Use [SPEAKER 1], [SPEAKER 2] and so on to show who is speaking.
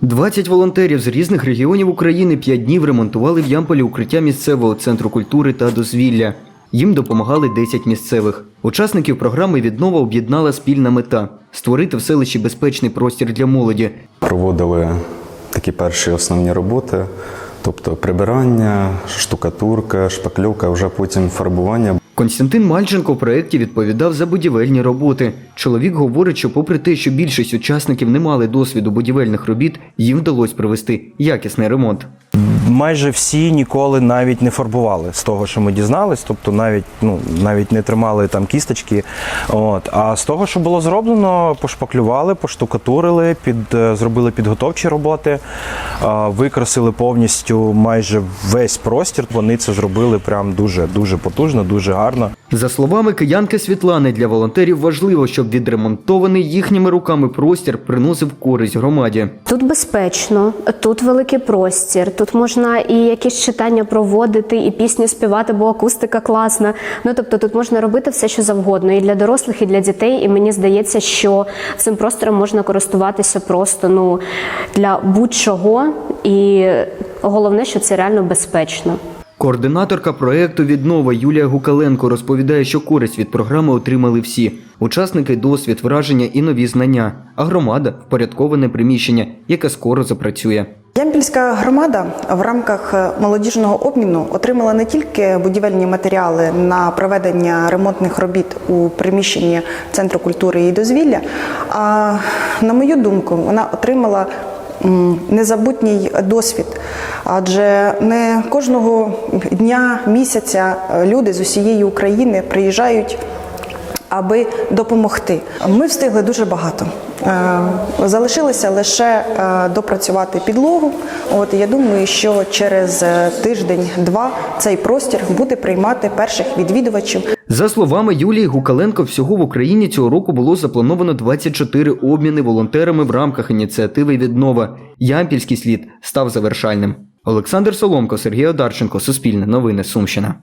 [SPEAKER 1] 20 волонтерів з різних регіонів України п'ять днів ремонтували в Ямполі укриття місцевого центру культури та дозвілля. Їм допомагали 10 місцевих. Учасників програми віднова об'єднала спільна мета створити в селищі безпечний простір для молоді.
[SPEAKER 2] Проводили такі перші основні роботи, тобто прибирання, штукатурка, шпакльовка, вже потім фарбування.
[SPEAKER 1] Константин Мальченко в проєкті відповідав за будівельні роботи. Чоловік говорить, що попри те, що більшість учасників не мали досвіду будівельних робіт, їм вдалося провести якісний ремонт.
[SPEAKER 3] Майже всі ніколи навіть не фарбували з того, що ми дізнались, тобто навіть ну навіть не тримали там кісточки. От а з того, що було зроблено, пошпаклювали, поштукатурили, під е, зробили підготовчі роботи, викрасили повністю майже весь простір. Вони це зробили прям дуже дуже потужно, дуже гарно.
[SPEAKER 1] За словами киянки Світлани, для волонтерів важливо, щоб відремонтований їхніми руками простір приносив користь громаді.
[SPEAKER 4] Тут безпечно, тут великий простір, тут можна і якісь читання проводити, і пісні співати, бо акустика класна. Ну тобто тут можна робити все, що завгодно, і для дорослих, і для дітей. І мені здається, що цим простором можна користуватися просто ну для будь-чого. І головне, що це реально безпечно.
[SPEAKER 1] Координаторка проекту Віднова Юлія Гукаленко розповідає, що користь від програми отримали всі: учасники досвід, враження і нові знання, а громада впорядковане приміщення, яке скоро запрацює.
[SPEAKER 5] Ямпільська громада в рамках е, молодіжного обміну отримала не тільки будівельні матеріали на проведення ремонтних робіт у приміщенні Центру культури і дозвілля, а на мою думку, вона отримала незабутній досвід. Адже не кожного дня, місяця люди з усієї України приїжджають аби допомогти. Ми встигли дуже багато. Е, Залишилося лише е, допрацювати підлогу. От я думаю, що через е, тиждень-два цей простір буде приймати перших відвідувачів.
[SPEAKER 1] За словами Юлії Гукаленко, всього в Україні цього року було заплановано 24 обміни волонтерами в рамках ініціативи Віднова. Ямпільський слід став завершальним. Олександр Соломко, Сергій Одарченко, Суспільне новини Сумщина.